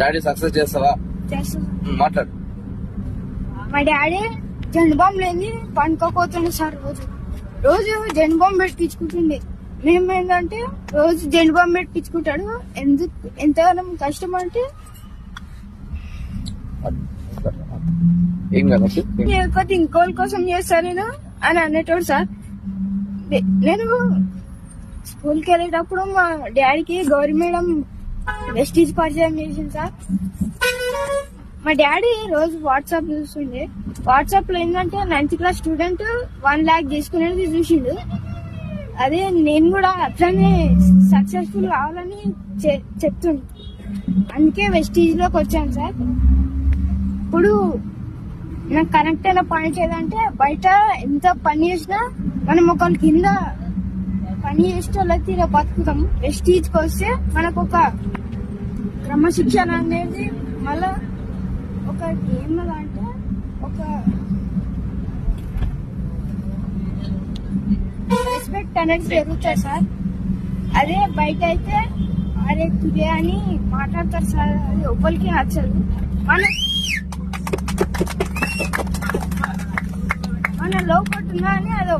Daddy success చేస్తావా? మాట్లాడు. మా డాడీ జెండు బాంబు లేని పండుకోపోతుండే సార్ రోజు. రోజు జెండు బాంబు పెట్టించుకుంటుండే. మేము ఏంటంటే రోజు జెండు బాంబు పెట్టించుకుంటాడు. ఎందుకు ఎంతగానో కష్టం అంటే ఏం కదా లేకపోతే ఇంకోళ్ళ కోసం చేస్తా నేను అని అనేటోడు సార్. నేను స్కూల్కి వెళ్ళేటప్పుడు మా డాడీకి గౌరీ మేడం వెస్టీజ్ పరిచయం చేసింది సార్ మా డాడీ రోజు వాట్సాప్ చూస్తుండే. వాట్సాప్లో ఏంటంటే ninth class student one lakh తీసుకునేది చూసిండు. అదే నేను కూడా అట్లనే సక్సెస్ఫుల్ కావాలని చె- చెప్తుండు. అందుకే వెస్టీజ్లోకి వచ్చాను సార్ ఇప్పుడు నాకు కరెక్ట్ అయిన పాయింట్ ఏదంటే బయట ఎంత పని చేసినా మనం ఒకరి కింద పని చేస్తే వాళ్ళకి తీరా బతుకుతాం. వెస్టీజ్కి వస్తే మనకు ఒక క్రమశిక్షణ అనేది మళ్ళా ఒక ఏం అంటే ఒక రెస్పెక్ట్ అనేది పెరుగుతుంది సార్. అదే బయట అయితే అరే తుదే అని మాట్లాడతారు సార్. అది ఒకరికి నచ్చదు. మన లోపట్టున్నా అని అది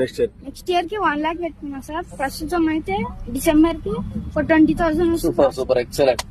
నెక్స్ట్ ఇయర్ నెక్స్ట్ ఇయర్కి వన్ లాక్ పెట్టుకున్నా సార్. ప్రస్తుతం అయితే డిసెంబర్కి ఒక twenty thousand super super excellent